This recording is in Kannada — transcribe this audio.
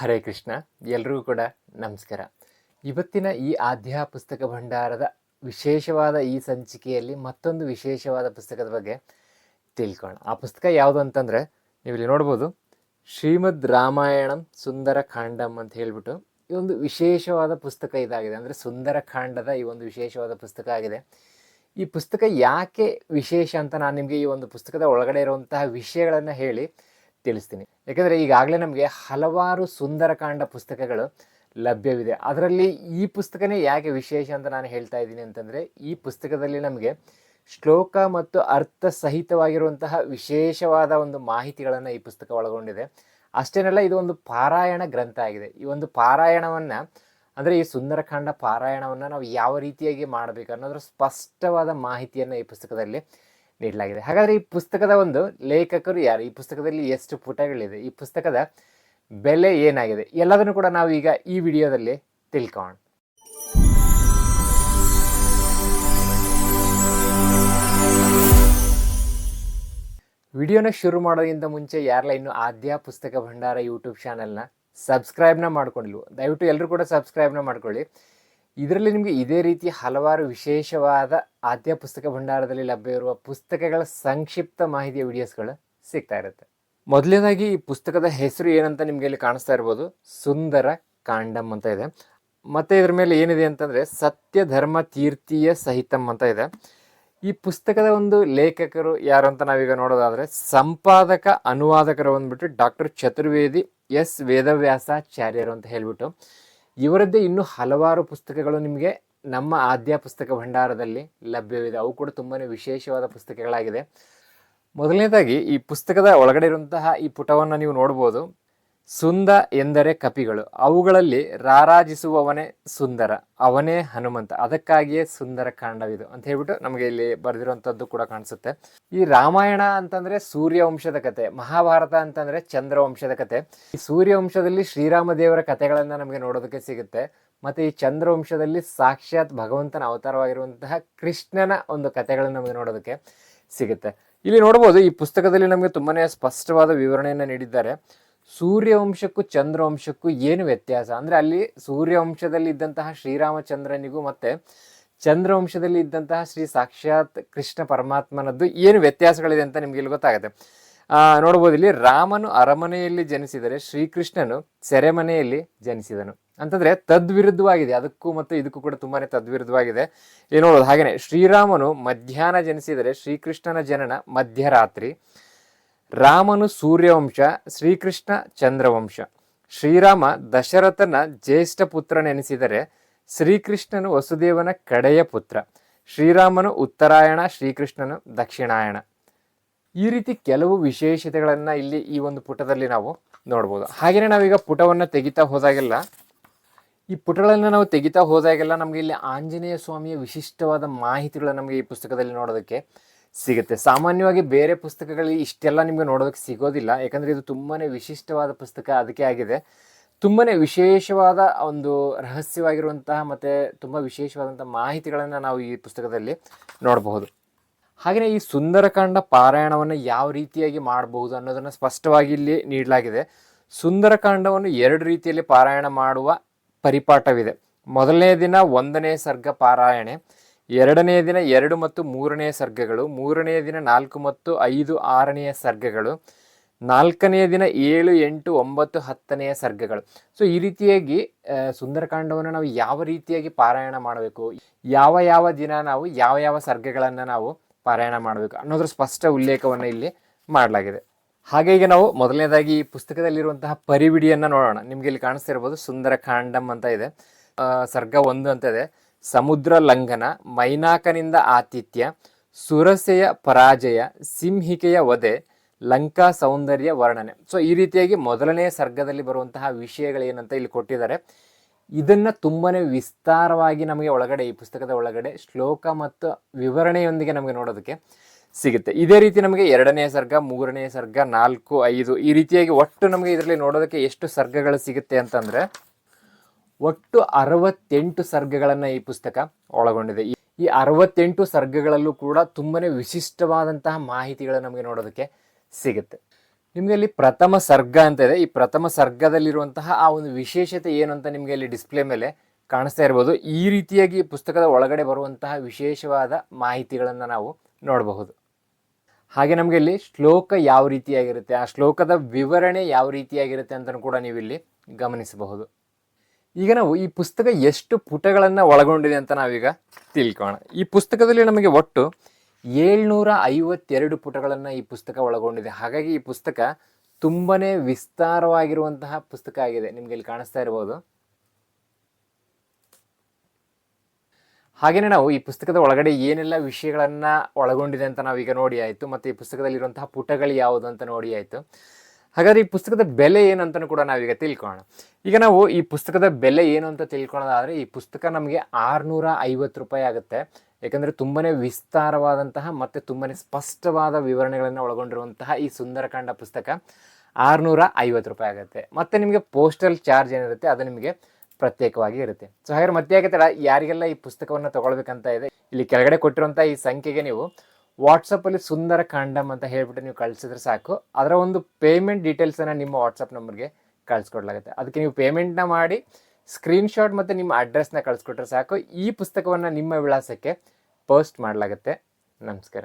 ಹರೇ ಕೃಷ್ಣ, ಎಲ್ರಿಗೂ ಕೂಡ ನಮಸ್ಕಾರ. ಇವತ್ತಿನ ಈ ಆಧ್ಯಾ ಪುಸ್ತಕ ಭಂಡಾರದ ವಿಶೇಷವಾದ ಈ ಸಂಚಿಕೆಯಲ್ಲಿ ಮತ್ತೊಂದು ವಿಶೇಷವಾದ ಪುಸ್ತಕದ ಬಗ್ಗೆ ತಿಳ್ಕೊಳ್ಳೋಣ. ಆ ಪುಸ್ತಕ ಯಾವುದು ಅಂತಂದರೆ ನೀವು ಇಲ್ಲಿ ನೋಡ್ಬೋದು, ಶ್ರೀಮದ್ ರಾಮಾಯಣಂ ಸುಂದರ ಕಾಂಡಂ ಅಂತ ಹೇಳಿಬಿಟ್ಟು ಈ ಒಂದು ವಿಶೇಷವಾದ ಪುಸ್ತಕ ಇದಾಗಿದೆ. ಅಂದರೆ ಸುಂದರ ಕಾಂಡದ ಈ ಒಂದು ವಿಶೇಷವಾದ ಪುಸ್ತಕ ಆಗಿದೆ. ಈ ಪುಸ್ತಕ ಯಾಕೆ ವಿಶೇಷ ಅಂತ ನಾನು ನಿಮಗೆ ಈ ಒಂದು ಪುಸ್ತಕದ ಒಳಗಡೆ ಇರುವಂತಹ ವಿಷಯಗಳನ್ನು ಹೇಳಿ ತಿಳಿಸ್ತೀನಿ. ಯಾಕಂದರೆ ಈಗಾಗಲೇ ನಮಗೆ ಹಲವಾರು ಸುಂದರಕಾಂಡ ಪುಸ್ತಕಗಳು ಲಭ್ಯವಿದೆ. ಅದರಲ್ಲಿ ಈ ಪುಸ್ತಕನೇ ಯಾಕೆ ವಿಶೇಷ ಅಂತ ನಾನು ಹೇಳ್ತಾ ಇದ್ದೀನಿ ಅಂತಂದರೆ, ಈ ಪುಸ್ತಕದಲ್ಲಿ ನಮಗೆ ಶ್ಲೋಕ ಮತ್ತು ಅರ್ಥ ಸಹಿತವಾಗಿರುವಂತಹ ವಿಶೇಷವಾದ ಒಂದು ಮಾಹಿತಿಗಳನ್ನು ಈ ಪುಸ್ತಕ ಒಳಗೊಂಡಿದೆ. ಅಷ್ಟೇನಲ್ಲ, ಇದು ಒಂದು ಪಾರಾಯಣ ಗ್ರಂಥ ಆಗಿದೆ. ಈ ಒಂದು ಪಾರಾಯಣವನ್ನು, ಅಂದರೆ ಈ ಸುಂದರಕಾಂಡ ಪಾರಾಯಣವನ್ನು ನಾವು ಯಾವ ರೀತಿಯಾಗಿ ಮಾಡಬೇಕು ಅನ್ನೋದ್ರ ಸ್ಪಷ್ಟವಾದ ಮಾಹಿತಿಯನ್ನು ಈ ಪುಸ್ತಕದಲ್ಲಿ ನೀಡಲಾಗಿದೆ. ಹಾಗಾದರೆ ಈ ಪುಸ್ತಕದ ಒಂದು ಲೇಖಕರು ಯಾರು? ಈ ಪುಸ್ತಕದಲ್ಲಿ ಎಷ್ಟು ಪುಟಗಳಿದೆ? ಈ ಪುಸ್ತಕದ ಬೆಲೆ ಏನಾಗಿದೆ? ಎಲ್ಲದನ್ನು ಕೂಡ ನಾವು ಈಗ ಈ ವಿಡಿಯೋದಲ್ಲಿ ತಿಳ್ಕೋಣ ವಿಡಿಯೋನ ಶುರು ಮಾಡೋದ್ರಿಂದ ಮುಂಚೆ ಯಾರಲ್ಲ ಇನ್ನು ಆದ್ಯ ಪುಸ್ತಕ ಭಂಡಾರ ಯೂಟ್ಯೂಬ್ ಚಾನಲ್ನ ಸಬ್ಸ್ಕ್ರೈಬ್ನ ಮಾಡ್ಕೊಂಡಿಲ್ವು, ದಯವಿಟ್ಟು ಎಲ್ಲರೂ ಕೂಡ ಸಬ್ಸ್ಕ್ರೈಬ್ನ ಮಾಡ್ಕೊಳ್ಳಿ. ಇದರಲ್ಲಿ ನಿಮಗೆ ಇದೇ ರೀತಿ ಹಲವಾರು ವಿಶೇಷವಾದ ಆದ್ಯ ಪುಸ್ತಕ ಭಂಡಾರದಲ್ಲಿ ಲಭ್ಯ ಇರುವ ಪುಸ್ತಕಗಳ ಸಂಕ್ಷಿಪ್ತ ಮಾಹಿತಿಯ ವಿಡಿಯೋಸ್ಗಳು ಸಿಗ್ತಾ ಇರುತ್ತೆ. ಮೊದಲನೇದಾಗಿ ಈ ಪುಸ್ತಕದ ಹೆಸರು ಏನಂತ ನಿಮಗೆ ಇಲ್ಲಿ ಕಾಣಿಸ್ತಾ ಇರ್ಬೋದು. ಸುಂದರ ಕಾಂಡಂ ಅಂತ ಇದೆ. ಮತ್ತೆ ಇದ್ರ ಮೇಲೆ ಏನಿದೆ ಅಂತಂದ್ರೆ ಸತ್ಯ ಧರ್ಮ ತೀರ್ಥೀಯ ಸಹಿತಂ ಅಂತ ಇದೆ. ಈ ಪುಸ್ತಕದ ಒಂದು ಲೇಖಕರು ಯಾರು ಅಂತ ನಾವೀಗ ನೋಡೋದಾದ್ರೆ ಸಂಪಾದಕ ಅನುವಾದಕರು ಬಂದ್ಬಿಟ್ಟು ಡಾಕ್ಟರ್ ಚತುರ್ವೇದಿ ಎಸ್ ವೇದವ್ಯಾಸಾಚಾರ್ಯರು ಅಂತ ಹೇಳ್ಬಿಟ್ಟು ಇವರದ್ದೇ ಇನ್ನೂ ಹಲವಾರು ಪುಸ್ತಕಗಳು ನಿಮಗೆ ನಮ್ಮ ಆದ್ಯ ಪುಸ್ತಕ ಭಂಡಾರದಲ್ಲಿ ಲಭ್ಯವಿದೆ. ಅವು ಕೂಡ ತುಂಬಾ ವಿಶೇಷವಾದ ಪುಸ್ತಕಗಳಾಗಿದೆ. ಮೊದಲನೇದಾಗಿ ಈ ಪುಸ್ತಕದ ಒಳಗಡೆ ಇರುವಂತಹ ಈ ಪುಟವನ್ನು ನೀವು ನೋಡ್ಬೋದು. ಸುಂದ ಎಂದರೆ ಕಪಿಗಳು. ಅವುಗಳಲ್ಲಿ ರಾರಾಜಿಸುವವನೇ ಸುಂದರ, ಅವನೇ ಹನುಮಂತ. ಅದಕ್ಕಾಗಿಯೇ ಸುಂದರ ಕಾಂಡವಿದು ಅಂತ ಹೇಳ್ಬಿಟ್ಟು ನಮಗೆ ಇಲ್ಲಿ ಬರೆದಿರುವಂಥದ್ದು ಕೂಡ ಕಾಣಿಸುತ್ತೆ. ಈ ರಾಮಾಯಣ ಅಂತಂದ್ರೆ ಸೂರ್ಯವಂಶದ ಕತೆ, ಮಹಾಭಾರತ ಅಂತಂದ್ರೆ ಚಂದ್ರವಂಶದ ಕತೆ. ಈ ಸೂರ್ಯವಂಶದಲ್ಲಿ ಶ್ರೀರಾಮ ದೇವರ ಕಥೆಗಳನ್ನ ನಮಗೆ ನೋಡೋದಕ್ಕೆ ಸಿಗುತ್ತೆ. ಮತ್ತೆ ಈ ಚಂದ್ರವಂಶದಲ್ಲಿ ಸಾಕ್ಷಾತ್ ಭಗವಂತನ ಅವತಾರವಾಗಿರುವಂತಹ ಕೃಷ್ಣನ ಒಂದು ಕಥೆಗಳನ್ನ ನಮಗೆ ನೋಡೋದಕ್ಕೆ ಸಿಗುತ್ತೆ. ಇಲ್ಲಿ ನೋಡ್ಬೋದು ಈ ಪುಸ್ತಕದಲ್ಲಿ ನಮಗೆ ತುಂಬಾನೇ ಸ್ಪಷ್ಟವಾದ ವಿವರಣೆಯನ್ನು ನೀಡಿದ್ದಾರೆ. ಸೂರ್ಯವಂಶಕ್ಕೂ ಚಂದ್ರವಂಶಕ್ಕೂ ಏನು ವ್ಯತ್ಯಾಸ? ಅಂದ್ರೆ ಅಲ್ಲಿ ಸೂರ್ಯವಂಶದಲ್ಲಿ ಇದ್ದಂತಹ ಶ್ರೀರಾಮಚಂದ್ರನಿಗೂ ಮತ್ತೆ ಚಂದ್ರವಂಶದಲ್ಲಿ ಇದ್ದಂತಹ ಶ್ರೀ ಸಾಕ್ಷಾತ್ ಕೃಷ್ಣ ಪರಮಾತ್ಮನದ್ದು ಏನು ವ್ಯತ್ಯಾಸಗಳಿದೆ ಅಂತ ನಿಮಗೆ ಇಲ್ಲಿ ಗೊತ್ತಾಗುತ್ತೆ. ನೋಡ್ಬೋದು ಇಲ್ಲಿ ರಾಮನು ಅರಮನೆಯಲ್ಲಿ ಜನಿಸಿದರೆ ಶ್ರೀಕೃಷ್ಣನು ಸೆರೆಮನೆಯಲ್ಲಿ ಜನಿಸಿದನು. ಅಂತಂದ್ರೆ ತದ್ವಿರುದ್ಧವಾಗಿದೆ. ಅದಕ್ಕೂ ಮತ್ತು ಇದಕ್ಕೂ ಕೂಡ ತುಂಬಾನೇ ತದ್ವಿರುದ್ಧವಾಗಿದೆ. ಏನು ನೋಡೋದು ಹಾಗೇನೆ, ಶ್ರೀರಾಮನು ಮಧ್ಯಾಹ್ನ ಜನಿಸಿದರೆ ಶ್ರೀಕೃಷ್ಣನ ಜನನ ಮಧ್ಯರಾತ್ರಿ. ರಾಮನು ಸೂರ್ಯವಂಶ, ಶ್ರೀಕೃಷ್ಣ ಚಂದ್ರವಂಶ. ಶ್ರೀರಾಮ ದಶರಥನ ಜ್ಯೇಷ್ಠ ಪುತ್ರನೆನಿಸಿದರೆ ಶ್ರೀಕೃಷ್ಣನು ವಸುದೇವನ ಕಡೆಯ ಪುತ್ರ. ಶ್ರೀರಾಮನು ಉತ್ತರಾಯಣ, ಶ್ರೀಕೃಷ್ಣನು ದಕ್ಷಿಣಾಯಣ. ಈ ರೀತಿ ಕೆಲವು ವಿಶೇಷತೆಗಳನ್ನು ಇಲ್ಲಿ ಈ ಒಂದು ಪುಟದಲ್ಲಿ ನಾವು ನೋಡ್ಬೋದು. ಹಾಗೆಯೇ ನಾವೀಗ ಪುಟವನ್ನು ತೆಗಿತಾ ಹೋದಾಗೆಲ್ಲ, ಈ ಪುಟಗಳನ್ನು ನಾವು ತೆಗಿತಾ ಹೋದಾಗೆಲ್ಲ ನಮಗೆ ಇಲ್ಲಿ ಆಂಜನೇಯ ಸ್ವಾಮಿಯ ವಿಶಿಷ್ಟವಾದ ಮಾಹಿತಿಗಳು ನಮಗೆ ಈ ಪುಸ್ತಕದಲ್ಲಿ ನೋಡೋದಕ್ಕೆ ಸಿಗುತ್ತೆ. ಸಾಮಾನ್ಯವಾಗಿ ಬೇರೆ ಪುಸ್ತಕಗಳಲ್ಲಿ ಇಷ್ಟೆಲ್ಲ ನಿಮಗೆ ನೋಡೋದಕ್ಕೆ ಸಿಗೋದಿಲ್ಲ. ಯಾಕಂದರೆ ಇದು ತುಂಬಾ ವಿಶಿಷ್ಟವಾದ ಪುಸ್ತಕ ಅದಕ್ಕೆ ಆಗಿದೆ. ತುಂಬಾ ವಿಶೇಷವಾದ ಒಂದು ರಹಸ್ಯವಾಗಿರುವಂತಹ ಮತ್ತು ತುಂಬ ವಿಶೇಷವಾದಂಥ ಮಾಹಿತಿಗಳನ್ನು ನಾವು ಈ ಪುಸ್ತಕದಲ್ಲಿ ನೋಡಬಹುದು. ಹಾಗೆಯೇ ಈ ಸುಂದರಕಾಂಡ ಪಾರಾಯಣವನ್ನು ಯಾವ ರೀತಿಯಾಗಿ ಮಾಡಬಹುದು ಅನ್ನೋದನ್ನು ಸ್ಪಷ್ಟವಾಗಿ ಇಲ್ಲಿ ನೀಡಲಾಗಿದೆ. ಸುಂದರಕಾಂಡವನ್ನು ಎರಡು ರೀತಿಯಲ್ಲಿ ಪಾರಾಯಣ ಮಾಡುವ ಪರಿಪಾಠವಿದೆ. ಮೊದಲನೇ ದಿನ ಒಂದನೇ ಸರ್ಗ ಪಾರಾಯಣೆ. ಎರಡನೇ ದಿನ ಎರಡು ಮತ್ತು ಮೂರನೆಯ ಸರ್ಗಗಳು ಮೂರನೆಯ ದಿನ ನಾಲ್ಕು ಮತ್ತು ಐದು ಆರನೆಯ ಸರ್ಗಗಳು ನಾಲ್ಕನೆಯ ದಿನ ಏಳು, ಎಂಟು, ಒಂಬತ್ತು ಹತ್ತನೆಯ ಸರ್ಗಗಳು. ಸೊ ಈ ರೀತಿಯಾಗಿ ಸುಂದರಕಾಂಡವನ್ನು ನಾವು ಯಾವ ರೀತಿಯಾಗಿ ಪಾರಾಯಣ ಮಾಡಬೇಕು? ಯಾವ ಯಾವ ದಿನ ನಾವು, ಯಾವ ಯಾವ ಸರ್ಗಗಳನ್ನು ನಾವು ಪಾರಾಯಣ ಮಾಡಬೇಕು? ಅನ್ನೋದ್ರ ಸ್ಪಷ್ಟ ಉಲ್ಲೇಖವನ್ನು ಇಲ್ಲಿ ಮಾಡಲಾಗಿದೆ. ಹಾಗೆ ಈಗ ನಾವು ಮೊದಲನೇದಾಗಿ ಈ ಪುಸ್ತಕದಲ್ಲಿರುವಂತಹ ಪರಿವಿಡಿಯನ್ನು ನೋಡೋಣ. ನಿಮಗೆ ಇಲ್ಲಿ ಕಾಣಿಸ್ತಾ ಇರ್ಬೋದು ಸುಂದರಕಾಂಡಮ್ ಅಂತ ಇದೆ. ಸರ್ಗ ಒಂದು ಅಂತ ಇದೆ. ಸಮುದ್ರ ಲಂಘನ ಮೈನಾಕನಿಂದ ಆತಿಥ್ಯ, ಸುರಸೆಯ ಪರಾಜಯ, ಸಿಂಹಿಕೆಯ ವಧೆ, ಲಂಕಾ ಸೌಂದರ್ಯ ವರ್ಣನೆ. ಸೊ ಈ ರೀತಿಯಾಗಿ ಮೊದಲನೇ ಸರ್ಗದಲ್ಲಿ ಬರುವಂತಹ ವಿಷಯಗಳೇನಂತ ಇಲ್ಲಿ ಕೊಟ್ಟಿದ್ದಾರೆ. ಇದನ್ನ ತುಂಬಾನೇ ವಿಸ್ತಾರವಾಗಿ ನಮಗೆ ಒಳಗಡೆ, ಈ ಪುಸ್ತಕದ ಒಳಗಡೆ ಶ್ಲೋಕ ಮತ್ತು ವಿವರಣೆಯೊಂದಿಗೆ ನಮಗೆ ನೋಡೋದಕ್ಕೆ ಸಿಗುತ್ತೆ. ಇದೇ ರೀತಿ ನಮಗೆ ಎರಡನೇ ಸರ್ಗ, ಮೂರನೇ ಸರ್ಗ, ನಾಲ್ಕು, ಐದು ಈ ರೀತಿಯಾಗಿ ಒಟ್ಟು ನಮಗೆ ಇದರಲ್ಲಿ ನೋಡೋದಕ್ಕೆ ಎಷ್ಟು ಸರ್ಗಗಳು ಸಿಗುತ್ತೆ ಅಂತಂದ್ರೆ ಒಟ್ಟು ಅರವತ್ತೆಂಟು ಸರ್ಗಗಳನ್ನು ಈ ಪುಸ್ತಕ ಒಳಗೊಂಡಿದೆ. ಈ- ಅರವತ್ತೆಂಟು ಸರ್ಗಗಳಲ್ಲೂ ಕೂಡ ತುಂಬಾನೇ ವಿಶಿಷ್ಟವಾದಂತಹ ಮಾಹಿತಿಗಳು ನಮಗೆ ನೋಡೋದಕ್ಕೆ ಸಿಗುತ್ತೆ. ನಿಮಗೆ ಅಲ್ಲಿ ಪ್ರಥಮ ಸರ್ಗ ಅಂತ ಇದೆ. ಈ ಪ್ರಥಮ ಸರ್ಗದಲ್ಲಿರುವಂತಹ ಆ ಒಂದು ವಿಶೇಷತೆ ಏನು ಅಂತ ನಿಮಗೆ ಅಲ್ಲಿ ಡಿಸ್ಪ್ಲೇ ಮೇಲೆ ಕಾಣಿಸ್ತಾ ಇರ್ಬೋದು. ಈ ರೀತಿಯಾಗಿ ಈ ಪುಸ್ತಕದ ಒಳಗಡೆ ಬರುವಂತಹ ವಿಶೇಷವಾದ ಮಾಹಿತಿಗಳನ್ನು ನಾವು ನೋಡಬಹುದು. ಹಾಗೆ ನಮಗೆ ಇಲ್ಲಿ ಶ್ಲೋಕ ಯಾವ ರೀತಿಯಾಗಿರುತ್ತೆ, ಆ ಶ್ಲೋಕದ ವಿವರಣೆ ಯಾವ ರೀತಿಯಾಗಿರುತ್ತೆ ಅಂತಲೂ ಕೂಡ ನೀವು ಇಲ್ಲಿ ಗಮನಿಸಬಹುದು. ಈಗ ನಾವು ಈ ಪುಸ್ತಕ ಎಷ್ಟು ಪುಟಗಳನ್ನು ಒಳಗೊಂಡಿದೆ ಅಂತ ನಾವೀಗ ತಿಳ್ಕೋಣ. ಈ ಪುಸ್ತಕದಲ್ಲಿ ನಮಗೆ ಒಟ್ಟು ಏಳ್ನೂರ ಐವತ್ತೆರಡು ಪುಟಗಳನ್ನು ಈ ಪುಸ್ತಕ ಒಳಗೊಂಡಿದೆ. ಹಾಗಾಗಿ ಈ ಪುಸ್ತಕ ತುಂಬನೇ ವಿಸ್ತಾರವಾಗಿರುವಂತಹ ಪುಸ್ತಕ ಆಗಿದೆ. ನಿಮಗೆ ಇಲ್ಲಿ ಕಾಣಿಸ್ತಾ ಇರ್ಬೋದು. ಹಾಗೆಯೇ ನಾವು ಈ ಪುಸ್ತಕದ ಒಳಗಡೆ ಏನೆಲ್ಲ ವಿಷಯಗಳನ್ನು ಒಳಗೊಂಡಿದೆ ಅಂತ ನಾವೀಗ ನೋಡಿ ಆಯಿತು. ಮತ್ತು ಈ ಪುಸ್ತಕದಲ್ಲಿರುವಂತಹ ಪುಟಗಳು ಯಾವುದು ಅಂತ ನೋಡಿ ಆಯಿತು. ಹಾಗಾದ್ರೆ ಈ ಪುಸ್ತಕದ ಬೆಲೆ ಏನು ಅಂತಲೂ ಕೂಡ ನಾವೀಗ ತಿಳ್ಕೊಳ್ಳೋಣ. ಈಗ ನಾವು ಈ ಪುಸ್ತಕದ ಬೆಲೆ ಏನು ಅಂತ ತಿಳ್ಕೊಳ್ಳೋದಾದರೆ ಈ ಪುಸ್ತಕ ನಮಗೆ ಆರುನೂರ ಐವತ್ತು ರೂಪಾಯಿ ಆಗುತ್ತೆ. ಯಾಕಂದರೆ ತುಂಬನೇ ವಿಸ್ತಾರವಾದಂತಹ ಮತ್ತು ತುಂಬನೇ ಸ್ಪಷ್ಟವಾದ ವಿವರಣೆಗಳನ್ನು ಒಳಗೊಂಡಿರುವಂತಹ ಈ ಸುಂದರಕಾಂಡ ಪುಸ್ತಕ ಆರುನೂರ ಐವತ್ತು ರೂಪಾಯಿ ಆಗುತ್ತೆ. ಮತ್ತು ನಿಮಗೆ ಪೋಸ್ಟಲ್ ಚಾರ್ಜ್ ಏನಿರುತ್ತೆ ಅದು ನಿಮಗೆ ಪ್ರತ್ಯೇಕವಾಗಿ ಇರುತ್ತೆ. ಸೊ ಹಾಗಾದ್ರೆ ಮತ್ತೆ ತಡ ಯಾರಿಗೆಲ್ಲ ಈ ಪುಸ್ತಕವನ್ನು ತಗೊಳ್ಬೇಕಂತ ಇದೆ, ಇಲ್ಲಿ ಕೆಳಗಡೆ ಕೊಟ್ಟಿರುವಂಥ ಈ ಸಂಖ್ಯೆಗೆ ನೀವು ವಾಟ್ಸಪ್ಪಲ್ಲಿ ಸುಂದರ ಕಾಂಡಮ್ ಅಂತ ಹೇಳ್ಬಿಟ್ಟು ನೀವು ಕಳಿಸಿದ್ರೆ ಸಾಕು. ಅದರ ಒಂದು ಪೇಮೆಂಟ್ ಡೀಟೇಲ್ಸನ್ನು ನಿಮ್ಮ ವಾಟ್ಸಪ್ ನಂಬರ್ಗೆ ಕಳಿಸ್ಕೊಡ್ಲಾಗುತ್ತೆ. ಅದಕ್ಕೆ ನೀವು ಪೇಮೆಂಟ್ನ ಮಾಡಿ ಸ್ಕ್ರೀನ್ಶಾಟ್ ಮತ್ತು ನಿಮ್ಮ ಅಡ್ರೆಸ್ನ ಕಳಿಸ್ಕೊಟ್ರೆ ಸಾಕು. ಈ ಪುಸ್ತಕವನ್ನು ನಿಮ್ಮ ವಿಳಾಸಕ್ಕೆ ಪೋಸ್ಟ್ ಮಾಡಲಾಗುತ್ತೆ. ನಮಸ್ಕಾರ.